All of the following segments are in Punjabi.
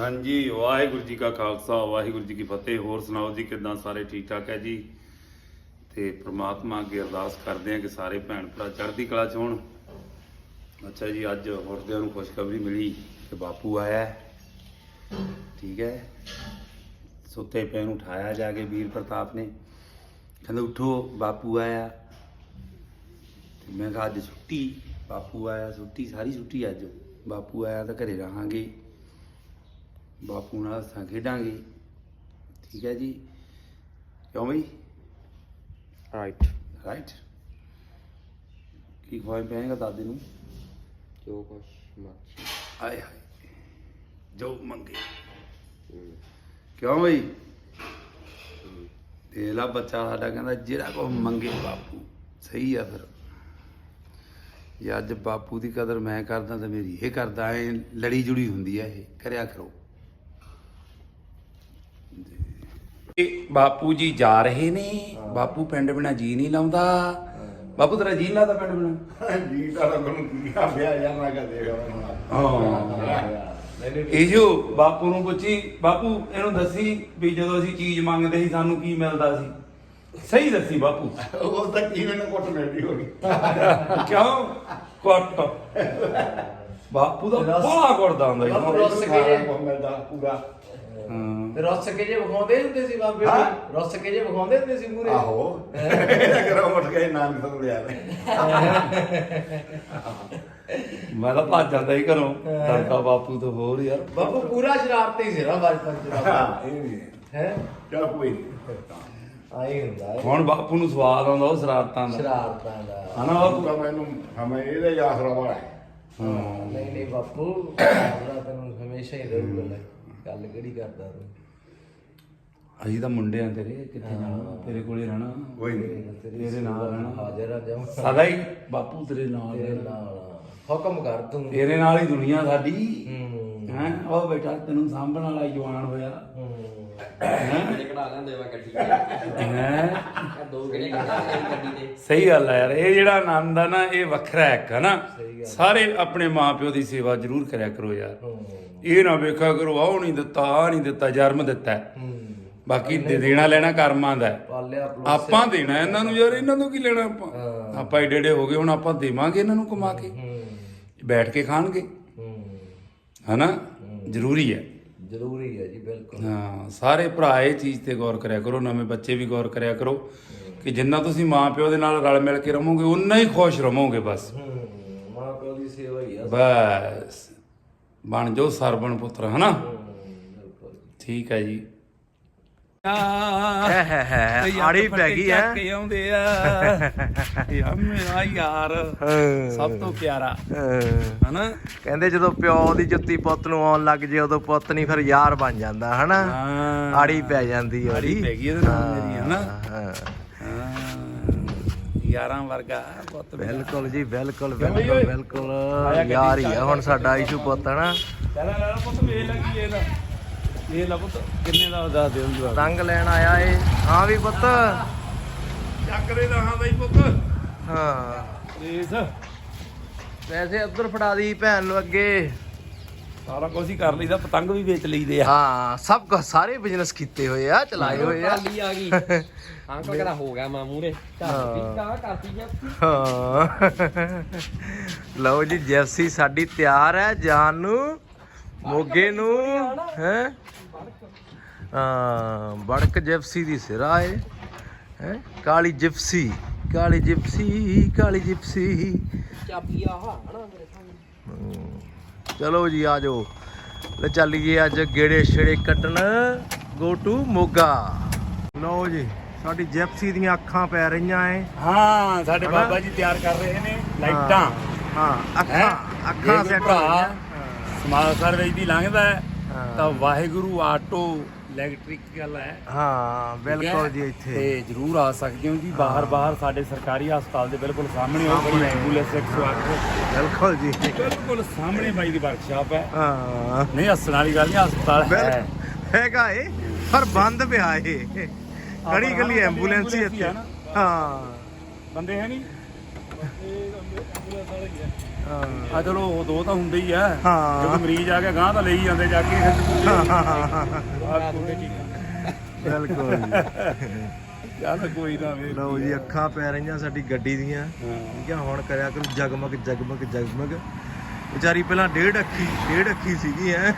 ਹਾਂਜੀ, ਵਾਹਿਗੁਰੂ ਜੀ ਕਾ ਖਾਲਸਾ, ਵਾਹਿਗੁਰੂ ਜੀ ਕੀ ਫਤਿਹ। ਹੋਰ ਸੁਣਾਓ ਜੀ, ਕਿਦਾਂ ਸਾਰੇ ਠੀਕ ਠਾਕ ਹੈ ਜੀ? ਤੇ ਪ੍ਰਮਾਤਮਾ ਅੱਗੇ ਅਰਦਾਸ ਕਰਦੇ ਹਾਂ ਕਿ ਸਾਰੇ ਭੈਣ ਭਰਾ ਚੜ੍ਹਦੀ ਕਲਾ ਚ ਹੋਣ। ਅੱਛਾ ਜੀ, ਅੱਜ ਹੋਰਦਿਆਂ ਨੂੰ ਖੁਸ਼ਖਬਰੀ ਮਿਲੀ ਕਿ ਬਾਪੂ ਆਇਆ ਠੀਕ ਹੈ। ਸੁੱਤੇ ਪਏ ਨੂੰ ਉਠਾਇਆ ਜਾ ਕੇ ਵੀਰ ਪ੍ਰਤਾਪ ਨੇ। ਕਹਿੰਦਾ, ਉਠੋ, ਬਾਪੂ ਆਇਆ। ਤੇ ਮੈਂ ਕਿਹਾ, ਅੱਜ ਛੁੱਟੀ, ਬਾਪੂ ਆਇਆ, ਛੁੱਟੀ, ਸਾਰੀ ਛੁੱਟੀ ਅੱਜ। ਬਾਪੂ ਆਇਆ ਤਾਂ ਘਰੇ ਰਹਾਂਗੇ। ਬਾਪੂ ਨਾਲ ਹੱਸਾਂ ਖੇਡਾਂਗੇ। ਠੀਕ ਹੈ ਜੀ। ਕਿਉਂ ਬਈ? ਰਾਈਟ ਰਾਈਟ ਕੀ ਖਵਾਈ ਪਿਆਏਗਾ ਦਾਦੇ ਨੂੰ? ਜੋ ਕੁਛ ਮਰਜ਼ੀ। ਆਏ ਹਾਏ। ਜੋ ਮੰਗੇ। ਕਿਉਂ ਬਈ? ਤੇ ਲਾ ਬੱਚਾ ਸਾਡਾ ਕਹਿੰਦਾ ਜਿਹੜਾ ਕੋ ਮੰਗੇ ਬਾਪੂ ਸਹੀ ਆ ਫਿਰ। ਜੇ ਅੱਜ ਬਾਪੂ ਦੀ ਕਦਰ ਮੈਂ ਕਰਦਾ ਤਾਂ ਮੇਰੀ ਇਹ ਕਰਦਾ ਐ ਲੜੀ ਜੁੜੀ ਹੁੰਦੀ ਆ ਇਹ। ਕਰਿਆ ਕਰੋ ਇਹ ਬਾਪੂ ਜੀ ਜਾ ਰਹੇ ਨੇ ਬਾਪੂ ਪਿੰਡ ਬਿਨਾ ਜੀ ਨਹੀਂ ਲਾਉਂਦਾ। ਬਾਪੂ ਤੇਰਾ ਜੀ ਨੀ ਲੱਗਦਾ ਪਿੰਡ ਬਿਨਾ? ਜੀ ਤਾਂ ਮੈਨੂੰ ਕੀ ਆ ਪਿਆ ਯਾਰ ਮੈਂ ਕਹ ਦੇਗਾ ਹਾਂ। ਇਹ ਜੋ ਬਾਪੂ ਨੂੰ ਪੁੱਛੀ ਬਾਪੂ ਇਹਨੂੰ ਦੱਸੀ ਵੀ ਜਦੋਂ ਅਸੀਂ ਚੀਜ਼ ਮੰਗਦੇ ਸੀ ਸਾਨੂੰ ਕੀ ਮਿਲਦਾ ਸੀ? ਸਹੀ ਦੱਸੀ ਬਾਪੂ। ਉਹ ਤਾਂ ਕੀ ਮੈਨੂੰ ਕੁੱਟ ਮਿਲਦੀ ਹੋਣੀ। ਕਿਉਂ? ਕੁੱਟ। ਬਾਪੂ ਦਾ ਬੜਾ ਕੁੱਟਦਾ ਹੁੰਦਾ ਸੀ ਬਾਪੂ ਰੁੱਸ ਕੇ ਜੇ ਮਿਲਦਾ ਪੂਰਾ। ਹਾਂ। ਰੁੱਸ ਕੇ ਜੇ ਵਿਖਾਉਂਦੇ ਹੁੰਦੇ ਸੀ ਬਾਬੇ ਹਾਂ? ਜੀ ਰੁੱਸ ਕੇ ਜੇ ਵਿਖਾਉਂਦੇ ਹੁੰਦੇ ਸੀ ਮੂਰੇ ਆਹੋ। ਕਰੋ ਉੱਠ ਗਏ ਨਾਨਕ ਤੋਂ ਲਿਆ ਮੈਂ ਤਾਂ ਭੱਜ ਜਾਂਦਾ ਹੀ ਘਰੋਂ। ਡਰਦਾ ਬਾਪੂ ਤੋਂ ਹੋਰ ਯਾਰ ਬਾਪੂ ਪੂਰਾ ਸ਼ਰਾਰਤੀ ਸੀ ਨਾ ਬਚਪਨ ਚ ਬਾਪੂ ਹਾਂ ਇਹ ਵੀ ਹੈ। ਚਲ ਕੋਈ ਨਹੀਂ ਆਈ ਹੁੰਦਾ ਹੈ। ਹੁਣ ਬਾਪੂ ਨੂੰ ਸਵਾਦ ਆਉਂਦਾ ਉਹ ਸ਼ਰਾਰਤਾਂ ਦਾ। ਸ਼ਰਾਰਤਾਂ ਦਾ। ਹਨਾ ਬਾਪੂ ਤਾਂ ਮੈਨੂੰ ਹਮੇ ਇਹਦੇ ਵਾਲਾ ਹੈ। ਹਾਂ, ਨਹੀਂ ਨਹੀਂ ਬਾਪੂ ਆਸਰਾ ਤੈਨੂੰ ਹਮੇਸ਼ਾ ਹੀ ਰਹੂਗਾ ਲੈ। ਗੱਲ ਕਿਹੜੀ ਕਰਦਾ ਤੂੰ? ਅਸੀਂ ਤਾਂ ਮੁੰਡੇ ਆ ਤੇਰੇ ਕਿੱਥੇ ਜਾਣਾ? ਤੇਰੇ ਕੋਲੇ ਰਹਿਣਾ। ਕੋਈ ਨਹੀਂ। ਤੇਰੇ ਨਾਲ ਰਹਿਣਾ। ਹਾਜ਼ਰ ਆ ਜਾਵਾਂ ਸਦਾ ਹੀ ਬਾਪੂ ਤੇਰੇ ਨਾਲ ਤੇਰੇ। ਨਾਲ ਹੁਕਮ ਕਰ ਤੂੰ। ਤੇਰੇ ਨਾਲ ਹੀ ਦੁਨੀਆ ਸਾਡੀ। ਹੂੰ। ਹੈ ਉਹ ਬੇਟਾ ਤੈਨੂੰ ਸਾਂਭਣ ਵਾਲਾ ਜਵਾਨ ਹੋਇਆ। ਹੂੰ। ਹੈ? ਕਢਾ ਲੈਂਦੇ ਵਾ ਗੱਡੀ ਹੈ? ਦੋ ਕਿਹੜੇ ਕਢਾ ਲੈ ਗੱਡੀ ਤੇ। ਸਹੀ ਗੱਲ ਹੈ ਯਾਰ ਇਹ ਜਿਹੜਾ ਆਨੰਦ ਆ ਨਾ ਇਹ ਵੱਖਰਾ ਹੈ ਇੱਕ ਹਨਾ ਸਾਰੇ ਆਪਣੇ ਮਾਪਿਓ ਦੀ ਸੇਵਾ ਜ਼ਰੂਰ ਕਰਿਆ ਕਰੋ ਯਾਰ। ਇਹ ਨਾ ਵੇਖਿਆ ਕਰੋ ਆਹ ਨਹੀਂ ਦਿੱਤਾ ਆ ਨਹੀਂ ਦਿੱਤਾ ਜਨਮ ਦਿੱਤਾ। ਬਾਕੀ ਦੇ ਦੇਣਾ ਲੈਣਾ ਕਰਮਾਂ ਦਾ। ਆਪਾਂ ਦੇਣਾ ਇਹਨਾਂ ਨੂੰ ਯਾਰ ਇਹਨਾਂ ਤੋਂ ਕੀ ਲੈਣਾ ਆਪਾਂ। ਆਪਾਂ ਏਡੇ ਹੋ ਗਏ ਹੁਣ ਆਪਾਂ ਦੇਵਾਂਗੇ ਇਹਨਾਂ ਨੂੰ ਕਮਾ ਕੇ। ਬੈਠ ਕੇ ਖਾਣਗੇ। ਹਨਾ? ਜ਼ਰੂਰੀ ਹੈ। ਜ਼ਰੂਰੀ ਹੈ ਜੀ ਬਿਲਕੁਲ। ਹਾਂ ਸਾਰੇ ਭਰਾ ਇਹ ਚੀਜ਼ ਤੇ ਗੌਰ ਕਰਿਆ ਕਰੋ ਨਵੇਂ ਬੱਚੇ ਵੀ ਗੌਰ ਕਰਿਆ ਕਰੋ ਕਿ ਜਿੰਨਾ ਤੁਸੀਂ ਮਾਂ ਪਿਓ ਦੇ ਨਾਲ ਰਲ ਮਿਲ ਕੇ ਰਹੋਗੇ ਉਨਾ ਹੀ ਖੁਸ਼ ਰਹੋਗੇ ਬਸ। ਹੂੰ ਮਾਂ ਪਿਓ ਦੀ ਸੇਵਾ ਹੀ ਆ। ਬਸ। ਬਣ ਜਾਓ ਸਰਬਣ ਪੁੱਤਰ ਹਨਾ? ਠੀਕ ਹੈ ਜੀ। ਹੈ ਹੈ ਹੈ ਆੜੀ ਪੈ ਗਈ ਹੈ। ਕੇ ਆਉਂਦੇ ਆ। ਯਾ ਮੇਰਾ ਯਾਰ ਸਭ ਤੋਂ ਪਿਆਰਾ। ਹਨਾ? ਕਹਿੰਦੇ ਜਦੋਂ ਪਿਓ ਦੀ ਜੁੱਤੀ ਪੁੱਤ ਨੂੰ ਆਉਣ ਲੱਗ ਜੇ ਉਦੋਂ ਪੁੱਤ ਨਹੀਂ ਫਿਰ ਯਾਰ ਬਣ ਜਾਂਦਾ ਹਨਾ? ਆੜੀ ਪੈ ਜਾਂਦੀ ਆੜੀ ਪੈ ਗਈ ਇਹਦੇ ਨਾਲ ਮੇਰੀ ਹਨਾ? ਹਾਂ, ਹਾਂ ਯਾਰਾਂ ਵਰਗਾ। ਪੁੱਤ ਮੇਰਾ। ਬਿਲਕੁਲ ਜੀ ਬਿਲਕੁਲ ਬਿਲਕੁਲ ਬਿਲਕੁਲ। ਯਾਰ ਹੀ ਆ ਹੁਣ ਸਾਡਾ ਇਸ਼ੂ ਪੁੱਤ ਹਨਾ? ਲੈ ਲੈ ਲੈ ਪੁੱਤ ਵੇਖ ਲੱਗੀ ਇਹਦਾ। ਇਹ ਲਾ ਪੁੱਤ ਕਿੰਨੇ ਦਾ ਦੱਸ ਦਿਓ ਜਵਾਬ ਤੰਗ ਲੈਣ ਆਇਆ ਏ। ਹਾਂ ਵੀ ਪੁੱਤ। ਚੱਕਰੇ ਦਾ ਹਾਂ ਬਈ ਪੁੱਤ। ਹਾਂ। ਪਲੀਜ਼ ਪੈਸੇ ਉੱਧਰ ਫੜਾ ਦੀ ਭੈਣ ਨੂੰ ਅੱਗੇ। ਸਾਰਾ ਕੁਝ ਹੀ ਕਰ ਲਈਦਾ ਪਤੰਗ ਵੀ ਵੇਚ ਲਈਦੇ ਆ। ਹਾਂ ਸਭ ਕੁਝ ਸਾਰੇ ਬਿਜ਼ਨਸ ਕੀਤੇ ਹੋਏ ਆ ਚਲਾਏ ਹੋਏ ਆ। ਟਾਲੀ ਆ ਗਈ। ਅੰਕਲ ਕਹਿੰਦਾ ਹੋ ਗਿਆ ਮਾਂ ਮੂਰੇ ਕਰਤੀ ਕਾ ਕਰਤੀ ਜੀ ਹਾਂ। ਲਓ ਜੀ ਜੈਸੀ ਸਾਡੀ ਤਿਆਰ ਹੈ ਜਾਨ ਨੂੰ ਮੋਗੇ ਨੂੰ ਹੈ? ਹਾਂ ਬੜਕ ਜਿਪਸੀ ਦੀ ਸਿਰਾ ਏ। ਹੈ? ਕਾਲੀ ਜਿਪਸੀ ਕਾਲੀ ਜਿਪਸੀ ਕਾਲੀ ਜਿਪਸੀ। ਚਾਬੀ ਆ ਹਣਾ ਮੇਰੇ ਸਾਹਮਣੇ। ਹਮ, ਚਲੋ ਜੀ ਆ ਜਾਓ ਲੈ ਚੱਲੀਏ ਅੱਜ ਗੇੜੇ ਛੇੜੇ ਕੱਟਣ ਗੋ ਟੂ ਮੋਗਾ ਲਓ ਜੀ ਸਾਡੀ ਜਿਪਸੀ ਦੀਆਂ ਅੱਖਾਂ ਪੈ ਰਹੀਆਂ ਏ ਹਾਂ ਸਾਡੇ ਹਨਾ? ਬਾਬਾ ਜੀ ਤਿਆਰ ਕਰ ਰਹੇ ਨੇ ਲਾਈਟਾਂ ਹਾਂ ਹੈਂ? ਅੱਖਾਂ ਅੱਖਾਂ ਜੇ ਕੋਈ ਸੈੱਟ ਭਰਾ ਸਮਾਲ ਸਰਵੇਜ ਦੀ ਲੰਘਦਾ ਹਾਂ। ਤਾਂ ਵਾਹਿਗੁਰੂ ਆਟੋ ਇਲੈਕਟ੍ਰਿਕਲ ਹੈ। ਹਾਂ ਹੈ? ਬਿਲਕੁਲ ਜੀ ਇੱਥੇ। ਤੇ ਜਰੂਰ ਆ ਸਕਦੇ ਹੋ ਜੀ। ਬਾਹਰ ਬਾਹਰ ਸਾਡੇ ਸਰਕਾਰੀ ਹਸਪਤਾਲ ਦੇ ਬਿਲਕੁਲ ਸਾਹਮਣੇ ਐਂਬੂਲੈਂਸ 108 ਬਿਲਕੁਲ ਜੀ। ਬਿਲਕੁਲ ਸਾਹਮਣੇ ਬਾਈ ਦੀ ਵਰਕਸ਼ਾਪ ਹੈ। ਹਾਂ। ਨਹੀਂ ਹੱਸਣ ਵਾਲੀ ਗੱਲ ਨਹੀਂ ਹਸਪਤਾਲ ਹੈ। ਹੈਗਾ ਏ ਪਰ ਬੰਦ ਪਿਆ ਏ। ਕੜੀ ਗਲੀ ਐਂਬੂਲੈਂਸ ਹੀ ਇੱਥੇ ਹੈ ਨਾ। ਹਾਂ। ਬੰਦੇ ਹੈ ਨਹੀਂ? ਆ ਚਲੋ ਉਹ ਦੋ ਤਾਂ ਹੁੰਦੇ ਹੀ ਆ। ਹਾਂ। ਜਦੋਂ ਮਰੀਜ਼ ਆ ਗਿਆ ਗਾਂ ਤਾਂ ਲਈ ਜਾਂਦੇ ਜਾ ਕੇ। ਬਿਲਕੁਲ ਜੀ। ਚੱਲ ਕੋਈ ਨਾ ਵੇ। ਲਓ ਜੀ ਅੱਖਾਂ ਪੈ ਰਹੀਆਂ ਸਾਡੀ ਗੱਡੀ ਦੀਆਂ। ਠੀਕ ਆ ਹੁਣ ਕਰਿਆ ਕਰੂ ਜਗਮਗ ਜਗਮਗ ਜਗਮਗ। ਵਿਚਾਰੀ ਪਹਿਲਾਂ ਡੇਢ ਅੱਖੀ ਡੇਢ ਅੱਖੀ ਸੀਗੀ ਐ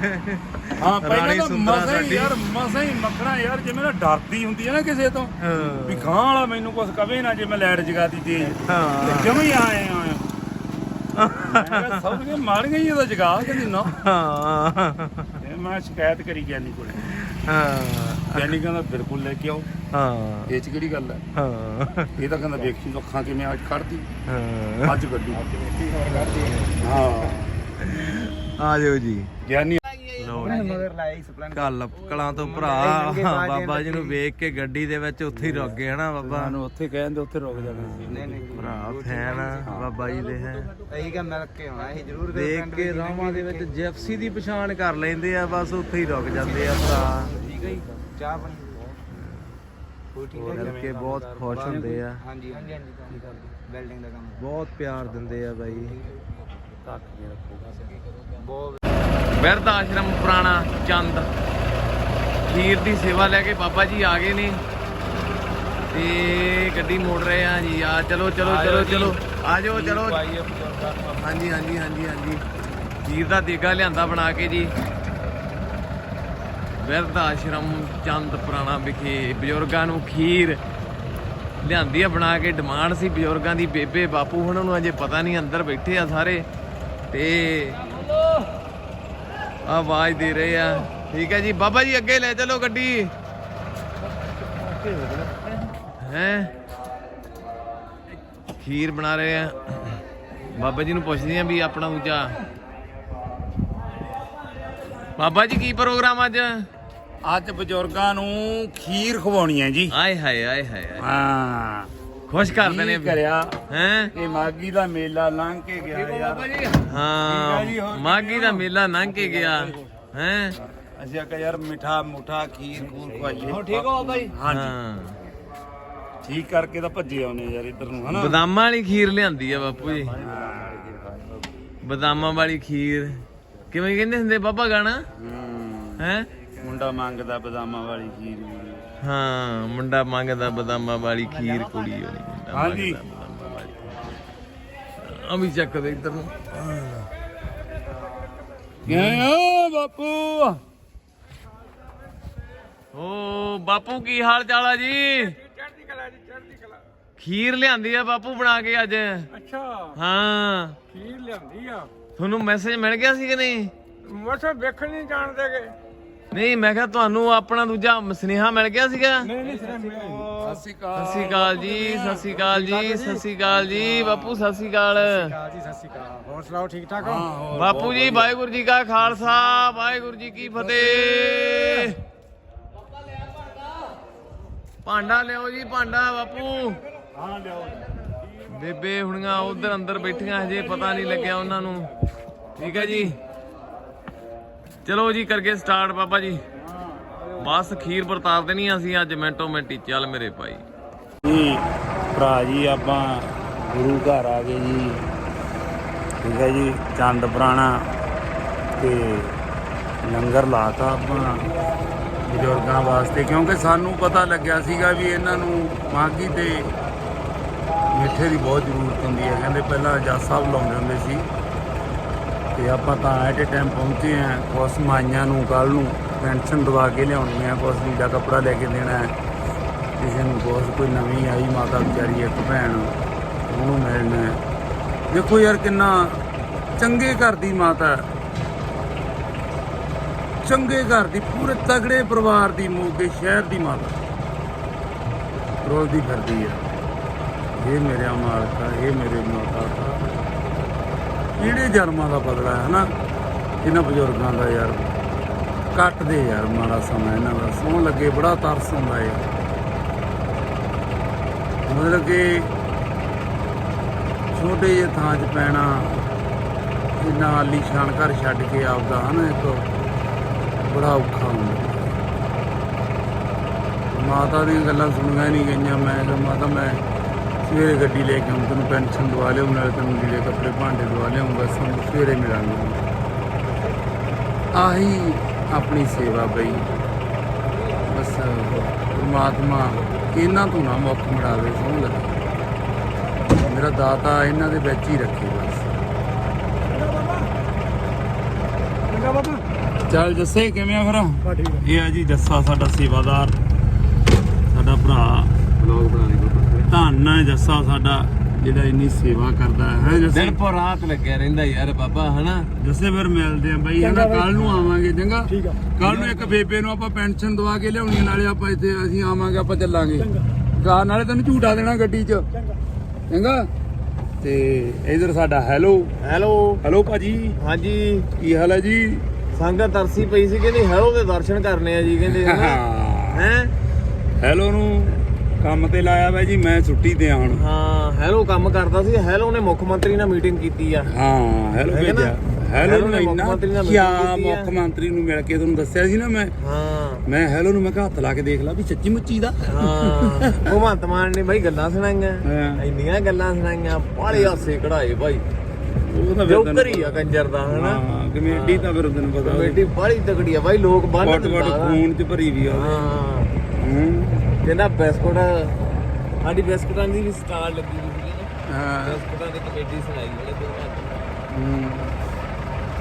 ਹਾਂ ਪਹਿਲਾਂ ਤਾਂ ਮਸਾਂ ਹੀ। ਯਾਰ ਮਸਾਂ ਹੀ ਮੱਖਣਾ ਯਾਰ ਜਿਵੇਂ ਨਾ ਡਰਦੀ ਹੁੰਦੀ ਹੈ ਨਾ ਕਿਸੇ ਤੋਂ। ਹਾਂ। ਵੀ ਗਾਂ ਵਾਲਾ ਮੈਨੂੰ ਕੁਝ ਕਵੇ ਨਾ ਜੇ ਮੈਂ ਲਾਈਟ ਜਗਾਤੀ ਤੇਜ਼ ਹਾਂ। ਜਮੇ ਹੀ ਆਏ ਕਿਹਾ ਸਭ ਕੇ ਮਾਰ ਗਈ ਇਹਦਾ ਜਗਾ ਕਹਿੰਦੀ ਨਾ। ਹਾਂ। ਮੈਂ ਸ਼ਿਕਾਇਤ ਕਰੀ ਗਿਆਨੀ ਕੋਲੇ। ਹਾਂ। ਗਿਆਨੀ ਕਹਿੰਦਾ ਬਿਲਕੁਲ ਲੈ ਕੇ ਆਓ। ਹਾਂ। ਇਹ ਚ ਕਿਹੜੀ ਗੱਲ ਹੈ ਹਾਂ। ਇਹ ਤਾਂ ਕਹਿੰਦਾ ਵੇਖੀ ਅੱਖਾਂ ਕਿਵੇਂ ਅੱਜ ਕੱਢਦੀ ਹਾਂ। ਅੱਜ ਗੱਡੀ ਹਾਂ। ਆ ਜਾਓ ਜੀ। ਗਿਆਨੀ ਕੱਲ ਕਲਾਂ ਤੋਂ ਭਰਾ। ਬਾਬਾ ਜੀ ਨੂੰ ਵੇਖ ਕੇ ਗੱਡੀ ਦੇ ਵਿੱਚ ਉੱਥੇ ਹੀ ਰੁਕ ਗਏ ਹਨਾ ਬਾਬਾ? ਸਾਨੂੰ ਉੱਥੇ ਕਹਿੰਦੇ ਉੱਥੇ ਰੁਕ ਜਾਣਾ ਸੀ। ਭਰਾ ਫੈਨ ਬਾਬਾ ਜੀ ਦੇ ਹੈ। ਇਹੀ ਕਿ ਮਿਲ ਕੇ ਆਉਣਾ ਇਹ ਜ਼ਰੂਰ ਦੇਖ ਕੇ ਰਾਵਾਂ ਦੇ ਵਿੱਚ ਜੈਫਸੀ ਦੀ ਪਛਾਣ ਕਰ ਲੈਂਦੇ ਆ ਬਸ ਉੱਥੇ ਹੀ ਰੁਕ ਜਾਂਦੇ ਆ ਭਰਾ। ਠੀਕ ਹੈ ਜੀ ਚਾਹ ਹੈ ਮਿਲ ਕੇ ਬਹੁਤ ਖੁਸ਼ ਹੁੰਦੇ ਆ। ਹਾਂਜੀ ਹਾਂਜੀ ਹਾਂਜੀ ਕੀ ਕਰਦੇ। ਬਿਲਡਿੰਗ ਦਾ ਕੰਮ। ਬਹੁਤ ਪਿਆਰ ਦਿੰਦੇ ਆ ਬਾਈ। ਤੱਕ ਕੇ ਰੱਖੋਗਾ ਬਹੁਤ ਬਿਰਧ ਆਸ਼ਰਮ ਪੁਰਾਣਾ ਚੰਦ। ਖੀਰ ਦੀ ਸੇਵਾ ਲੈ ਕੇ ਬਾਬਾ ਜੀ ਆ ਗਏ ਨੇ। ਤੇ ਗੱਡੀ ਮੋੜ ਰਹੇ ਆ ਜੀ। ਆ ਚਲੋ ਚਲੋ ਚਲੋ ਚਲੋ। ਆ ਜਾਓ ਚਲੋ। ਹਾਂਜੀ ਹਾਂਜੀ ਹਾਂਜੀ ਹਾਂਜੀ। ਖੀਰ ਦਾ ਦੇਗਾ ਲਿਆਂਦਾ ਬਣਾ ਕੇ ਜੀ। ਬਿਰਧ ਆਸ਼ਰਮ ਚੰਦ ਪੁਰਾਣਾ ਵਿਖੇ ਬਜ਼ੁਰਗਾਂ ਨੂੰ ਖੀਰ ਲਿਆਂਦੀ ਆ ਬਣਾ ਕੇ। ਡਿਮਾਂਡ ਸੀ ਬਜ਼ੁਰਗਾਂ ਦੀ। ਬੇਬੇ ਬਾਪੂ ਹੁਣ ਨੂੰ ਅਜੇ ਪਤਾ ਨਹੀਂ ਅੰਦਰ ਬੈਠੇ ਆ ਸਾਰੇ। ਤੇ ਆਵਾਜ਼ ਦੇ ਰਹੇ ਆ। ਠੀਕ ਹੈ ਜੀ ਬਾਬਾ ਜੀ ਅੱਗੇ ਲੈ ਚਲੋ ਗੱਡੀ। ਹੈ? ਖੀਰ ਬਣਾ ਰਹੇ ਆ। ਬਾਬਾ ਜੀ ਨੂੰ ਪੁੱਛਦੇ ਆ ਵੀ ਆਪਣਾ ਦੂਜਾ। ਬਾਬਾ ਜੀ ਕੀ ਪ੍ਰੋਗਰਾਮ ਅੱਜ? ਅੱਜ ਬਜ਼ੁਰਗਾਂ ਨੂੰ ਖੀਰ ਖਵਾਉਣੀ ਹੈ ਜੀ। ਆਏ ਹਾਏ ਆਏ ਹਾਏ। ਹਾਂ। ਖੁਸ਼ ਕਰਦੇ ਨੇ ਕਰਿਆ? ਹੈ? ਇਹ ਮਾਗੀ ਦਾ ਮੇਲਾ ਲੰਘ ਕੇ ਗਿਆ ਯਾਰ। ਹਾਂ ਮਾਗੀ ਦਾ ਮੇਲਾ ਲੰਘ ਕੇ ਗਿਆ। ਹੈ? ਅਸੀਂ ਆਖਿਆ ਯਾਰ ਮਿੱਠਾ ਮੁੱਠਾ ਖੀਰ ਖੂਰ ਖਵਾਈਏ। ਠੀਕ ਹੋ ਜੀ? ਹਾਂਜੀ। ਹਾਂ। ਠੀਕ ਕਰਕੇ ਤਾਂ ਭੱਜੇ ਆਉਨੇ ਯਾਰ ਇੱਧਰ ਨੂੰ ਹਨਾ? ਬਦਾਮਾਂ ਵਾਲੀ ਖੀਰ ਲਿਆਂਦੀ ਆ ਬਾਪੂ ਜੀ। ਬਦਾਮਾਂ ਵਾਲੀ ਖੀਰ। ਕਿਵੇਂ ਕਹਿੰਦੇ ਹੁੰਦੇ ਬਾਬਾ ਗਾਣਾ? ਹੂੰ। ਹੈ? ਮੁੰਡਾ ਮੰਗਦਾ ਬਦਾਮਾਂ ਵਾਲੀ ਖੀਰ ਹਾਂ ਮੁੰਡਾ ਮੰਗਦਾ ਬਦਾਮਾਂ ਵਾਲੀ ਖੀਰ ਕੁੜੀ ਹੋਣੀ ਮੁੰਡਾ ਹਾਂਜੀ। ਆ ਵੀ ਚੱਕ ਦੇ ਇੱਧਰ ਨੂੰ। ਕਿਵੇਂ ਓ ਬਾਪੂ? ਓ ਬਾਪੂ ਕੀ ਹਾਲ ਚਾਲ ਆ ਜੀ? ਚੜ੍ਹਦੀ ਕਲਾ ਜੀ ਚੜ੍ਹਦੀ ਕਲਾ ਖੀਰ ਲਿਆਂਦੀ ਆ ਬਾਪੂ ਬਣਾ ਕੇ ਅੱਜ। ਅੱਛਾ। ਹਾਂ। ਖੀਰ ਲਿਆਂਦੀ ਆ। ਤੁਹਾਨੂੰ ਮੈਸੇਜ ਮਿਲ ਗਿਆ ਸੀ ਕਿ ਨਹੀਂ? ਮਸਾ ਵੇਖਣ ਨਹੀਂ ਜਾਣਦੇਗੇ ਨਹੀਂ ਮੈਂ ਕਿਹਾ ਤੁਹਾਨੂੰ ਆਪਣਾ ਦੂਜਾ ਸੁਨੇਹਾ ਮਿਲ ਗਿਆ ਸੀਗਾ? ਨਹੀਂ ਨਹੀਂ ਸਿਰ ਮਿਲਿਆ ਸਤਿ ਸ਼੍ਰੀ ਸਤਿ ਸ਼੍ਰੀ ਅਕਾਲ ਜੀ ਸਤਿ ਸ਼੍ਰੀ ਅਕਾਲ ਜੀ ਸਤਿ ਸ਼੍ਰੀ ਅਕਾਲ ਜੀ ਬਾਪੂ ਸਤਿ ਸ਼੍ਰੀ ਅਕਾਲ। ਜੀ ਸਤਿ ਸ਼੍ਰੀ ਅਕਾਲ। ਹੋਰ ਸੁਣਾਓ ਠੀਕ ਠਾਕ ਹੋ? ਹਾਂ ਹੋਰ ਬਾਪੂ ਜੀ ਵਾਹਿਗੁਰੂ ਜੀ ਕਾ ਖਾਲਸਾ ਵਾਹਿਗੁਰੂ ਜੀ ਕੀ ਫਤਿਹ। ਭਾਂਡਾ ਲਿਆਓ ਜੀ ਭਾਂਡਾ ਬਾਪੂ। ਹਾਂ ਬੇਬੇ ਹੁਣੀਆਂ ਉਧਰ ਅੰਦਰ ਬੈਠੀਆਂ ਹਜੇ ਪਤਾ ਨਹੀਂ ਲੱਗਿਆ ਉਹਨਾਂ ਨੂੰ। ਠੀਕ ਹੈ ਜੀ। ਚਲੋ ਜੀ, ਕਰਕੇ ਸਟਾਰਟ ਬਾਬਾ ਜੀ। ਬਸ ਖੀਰ ਵਰਤਾਰ ਦੇਣੀ ਆ ਅਸੀਂ ਅੱਜ, ਮਿੰਟੋ ਮਿੰਟੀ ਚੱਲ ਮੇਰੇ ਭਾਈ। ਜੀ, ਭਰਾ ਜੀ, ਆਪਾਂ ਗੁਰੂ ਘਰ ਆ ਗਏ ਜੀ। ਠੀਕ ਹੈ ਜੀ, ਚੰਦ ਪੁਰਾਣਾ ਤੇ ਲੰਗਰ ਲਾਤਾ ਆਪਾਂ ਬਜ਼ੁਰਗਾਂ ਵਾਸਤੇ, ਕਿਉਂਕਿ ਸਾਨੂੰ ਪਤਾ ਲੱਗਿਆ ਸੀਗਾ ਵੀ ਇਹਨਾਂ ਨੂੰ ਮਾਗੀ ਤੇ ਮਿੱਠੇ ਦੀ ਬਹੁਤ ਜ਼ਰੂਰਤ ਹੁੰਦੀ ਹੈ। ਕਹਿੰਦੇ ਪਹਿਲਾਂ ਜੱਜ ਸਾਹਿਬ ਲਾਉਂਦੇ ਹੁੰਦੇ ਸੀ। ਤੇ ਆਪਾਂ ਤਾਂ ਐਟ ਏ ਟਾਈਮ ਪਹੁੰਚੇ ਆ। ਕੁਛ ਮਾਈਆਂ ਨੂੰ ਕੱਲ ਨੂੰ ਪੈਨਸ਼ਨ ਦਵਾ ਕੇ ਲਿਆਉਣੀ ਆ। ਕੁਛ ਲੀੜਾ ਕੱਪੜਾ ਲੈ ਕੇ ਦੇਣਾ ਹੈ। ਕਿਸੇ ਨੂੰ ਕੁਛ, ਕੋਈ ਨਵੀਂ ਆਈ ਮਾਤਾ ਵਿਚਾਰੀ, ਇੱਕ ਭੈਣ, ਉਹਨੂੰ ਮਿਲਣਾ ਦੇਖੋ ਯਾਰ ਕਿੰਨਾ ਚੰਗੇ ਘਰ ਦੀ ਮਾਤਾ ਚੰਗੇ ਘਰ ਦੀ, ਪੂਰੇ ਤਗੜੇ ਪਰਿਵਾਰ ਦੀ, ਮੋਗੇ ਸ਼ਹਿਰ ਦੀ ਮਾਤਾ। ਰੋਲਦੀ ਫਿਰਦੀ ਹੈ ਇਹ ਮੇਰੇ ਮਾਲਕਾ ਇਹ ਮੇਰੇ ਮਾਤਾ ਕਿਹੜੇ ਜਨਮਾਂ ਦਾ ਬਦਲਾ ਹੈ ਹਨਾ ਇਹਨਾਂ ਬਜ਼ੁਰਗਾਂ ਦਾ ਯਾਰ ਕੱਟਦੇ ਯਾਰ ਮਾੜਾ ਸਮਾਂ ਇਹਨਾਂ ਦਾ। ਸੌਣ ਲੱਗੇ ਬੜਾ ਤਰਸ ਆਉਂਦਾ ਯਾਰ ਮਤਲਬ ਕਿ ਛੋਟੇ ਜਿਹੇ ਥਾਂ 'ਚ ਪੈਣਾ ਇੰਨਾ ਆਲੀਸ਼ਾਨ ਘਰ ਛੱਡ ਕੇ ਆਪਦਾ ਹਨਾ ਇੱਕ ਬੜਾ ਔਖਾ ਹੁੰਦਾ। ਮਾਤਾ ਦੀਆਂ ਗੱਲਾਂ ਸੁਣੀਆਂ ਨਹੀਂ ਗਈਆਂ, ਮੈਂ ਕਿਹਾ ਮਾਤਾ ਮੈਂ ਸਵੇਰੇ ਗੱਡੀ ਲੈ ਕੇ ਆਉਂ ਤੈਨੂੰ ਪੈਨਸ਼ਨ ਦਵਾ ਲਿਆਉਂ ਨਾਲੇ ਤੈਨੂੰ ਲੀੜੇ ਕੱਪੜੇ ਭਾਂਡੇ ਦਵਾ ਲਿਆਉਂ ਬਸ ਹੁਣ ਸਵੇਰੇ ਮਿਲਾਂਗੇ। ਆਹੀ ਆਪਣੀ ਸੇਵਾ ਬਈ। ਬਸ ਪਰਮਾਤਮਾ ਇਹਨਾਂ ਤੋਂ ਨਾ ਮੁੱਖ ਮੜਾਵੇ ਸੋਹਣ ਲੱਗੇ। ਮੇਰਾ ਦਾਤਾ ਇਹਨਾਂ ਦੇ ਵਿੱਚ ਹੀ ਰੱਖੇ ਬਸ। ਚੱਲ ਜੱਸੇ ਕਿਵੇਂ ਆ ਫਿਰ? ਇਹ ਆ ਜੀ ਜੱਸਾ ਸਾਡਾ ਸੇਵਾਦਾਰ। ਸਾਡਾ ਭਰਾ। ਬਲੌਗ ਬਣਾ ਬਾਬਾ ਧੰਨ ਹੈ ਜੱਸਾ ਸਾਡਾ ਜਿਹੜਾ ਇੰਨੀ ਸੇਵਾ ਕਰਦਾ ਹੈ ਜੱਸੇ? ਦਿਨ ਪਰ ਰਾਤ ਲੱਗਿਆ ਰਹਿੰਦਾ ਯਾਰ ਬਾਬਾ ਹਨਾ? ਜੱਸੇ ਫਿਰ ਮਿਲਦੇ ਆ ਬਈ ਹਨਾ? ਕੱਲ ਨੂੰ ਆਵਾਂਗੇ ਚੰਗਾ? ਠੀਕ ਆ। ਕੱਲ ਨੂੰ ਇੱਕ ਬੇਬੇ ਨੂੰ ਆਪਾਂ ਪੈਨਸ਼ਨ ਦਵਾ ਕੇ ਲਿਆਉਣੀ ਆ, ਨਾਲੇ ਆਪਾਂ ਇੱਥੇ ਅਸੀਂ ਆਵਾਂਗੇ ਆਪਾਂ ਚੱਲਾਂਗੇ। ਗਾ ਨਾਲੇ ਤੈਨੂੰ ਝੂਟਾ ਦੇਣਾ ਗੱਡੀ 'ਚ। ਚੰਗਾ। ਤੇ ਇਧਰ ਸਾਡਾ ਹੈਲੋ। ਹੈਲੋ। ਹੈਲੋ ਭਾਜੀ। ਹਾਂਜੀ। ਕੀ ਹਾਲ ਹੈ ਜੀ? ਸੰਗਤ ਤਰਸੀ ਪਈ ਸੀ ਕਹਿੰਦੀ ਹੈਲੋ ਦੇ ਦਰਸ਼ਨ ਕਰਨੇ ਆ ਜੀ ਕਹਿੰਦੇ ਹੈ? ਹੈਲੋ ਨੂੰ। ਕੰਮ ਤੇ ਲਾਇਆ ਵਾ ਜੀ ਮੈਂ ਛੁੱਟੀ ਤੇ ਆ ਹੁਣ ਹਾਂ ਹੈਲੋ ਕੰਮ ਕਰਦਾ ਸੀ ਹੈਲੋ ਨੇ ਮੁੱਖ ਮੰਤਰੀ ਨਾਲ ਮੀਟਿੰਗ ਕੀਤੀ ਆ। ਹਾਂ ਹੈਲੋ? ਭੇਜਿਆ। ਹੈਲੋ ਨੂੰ ਇੰਨਾ ਕਿਆ। ਮੁੱਖ ਮੰਤਰੀ ਨੂੰ ਮਿਲ ਕੇ ਤੁਹਾਨੂੰ ਦੱਸਿਆ ਸੀ ਨਾ ਮੈਂ? ਹਾਂ। ਮੈਂ ਹੈਲੋ ਨੂੰ ਮੈਂ ਹੱਥ ਲਾ ਕੇ ਦੇਖ ਲਾ ਵੀ ਸੱਚੀ ਮੁੱਚੀ ਦਾ। ਹਾਂ। ਭਗਵੰਤ ਮਾਨ ਨੇ ਬਾਈ ਗੱਲਾਂ ਸੁਣਾਈਆਂ। ਹਾਂ। ਇੰਨੀਆਂ ਗੱਲਾਂ ਸੁਣਾਈਆਂ ਬਾਲੇ ਹਾਸੇ ਕਢਾਏ ਬਾਈ। ਉਹ ਤਾਂ ਜੋਕਰ ਹੀ ਆ ਕੰਜਰ ਦਾ ਹਨਾ? ਹਾਂ ਕਮੇਟੀ ਤਾਂ ਫਿਰ ਤੈਨੂੰ ਪਤਾ ਕਮੇਟੀ ਬਾਲੀ ਤਕੜੀ ਆ ਬਾਈ ਲੋਕ ਬੰਨ ਦਿੰਦਾ ਵਾ। ਖੂਨ ਚ ਭਰੀ ਵੀ ਆ ਉਹਦੇ। ਹਾਂ। ਹੂੰ ਕਹਿੰਦਾ ਬਿਸਕੁਟ ਸਾਡੀ ਬਿਸਕੁਟਾਂ ਦੀ ਵੀ ਸਟਾਲ ਲੱਗੀ ਹੋਈ ਸੀ ਨਾ। ਹਾਂ। ਬਿਸਕੁਟਾਂ ਦੀ ਕਮੇਟੀ ਸੁਣਾਈ ਮਾਨ ਹੂੰ।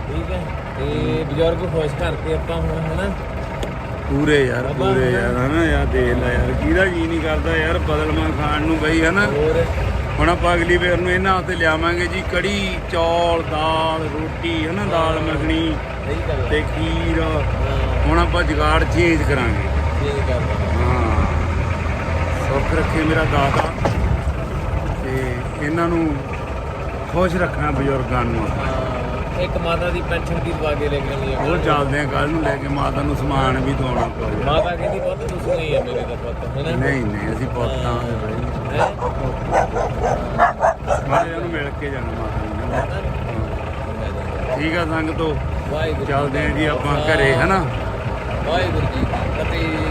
ਠੀਕ ਹੈ ਤੇ ਬਜ਼ੁਰਗ ਖੁਸ਼ ਕਰਕੇ ਆਪਾਂ ਹੁਣ ਹਨਾ। ਪੂਰੇ ਯਾਰ ਪੂਰੇ ਯਾਰ ਹਨਾ ਯਾਰ ਦੇਖ ਲੈ ਯਾਰ ਕਿਹਦਾ ਜੀ ਨਹੀਂ ਕਰਦਾ ਯਾਰ ਬਦਲਮਾ ਖਾਣ ਨੂੰ ਬਈ ਹਨਾ। ਹੁਣ ਆਪਾਂ ਅਗਲੀ ਵਾਰ ਨੂੰ ਇਹਨਾਂ ਹੱਥੇ ਲਿਆਵਾਂਗੇ ਜੀ ਕੜੀ ਚੌਲ ਦਾਲ ਰੋਟੀ ਹਨਾ ਦਾਲ ਮੱਖਣੀ ਤੇ ਖੀਰ। ਹੁਣ ਆਪਾਂ ਜਗਾੜ ਚੇਂਜ ਕਰਾਂਗੇ। ਕਰਦਾ ਹਾਂ ਸੁੱਖ ਰੱਖੇ ਮੇਰਾ ਦਾਤਾ ਤੇ ਇਹਨਾਂ ਨੂੰ ਖੁਸ਼ ਰੱਖਣਾ ਬਜ਼ੁਰਗਾਂ ਨੂੰ। ਹਾਂ, ਇੱਕ ਮਾਤਾ ਦੀ ਪੈਨਸ਼ਨ ਦੀ ਦਵਾ ਕੇ ਲੈ ਕੇ ਆਉਣੀ ਆ। ਉਹ ਚੱਲਦੇ ਆ ਕੱਲ ਨੂੰ ਲੈ ਕੇ ਮਾਤਾ ਨੂੰ ਸਮਾਨ ਵੀ ਦਵਾਉਣਾ ਪਊਗਾ। ਮਾਤਾ ਕਹਿੰਦੀ ਪੁੱਤ ਤੁਸੀਂ ਨਹੀਂ ਆ ਮੇਰੇ ਦਾ ਪੁੱਤ ਹੈਨਾ ਨਹੀਂ ਨਹੀਂ ਅਸੀਂ ਪੁੱਤਾਂ ਦੇ ਬਈ ਹੈਂ? ਮਾਰੇ ਉਹਨੂੰ ਮਿਲ ਕੇ ਜਾਣਾ ਮਾਤਾ ਨੂੰ। ਹਾਂ। ਠੀਕ ਆ ਸੰਗਤੋ ਵਾਹਿਗੁਰੂ ਚੱਲਦੇ ਆ ਜੀ ਆਪਾਂ ਘਰੇ ਹਨਾ ਵਾਹਿਗੁਰੂ ਜੀ ਫਤਿਹ।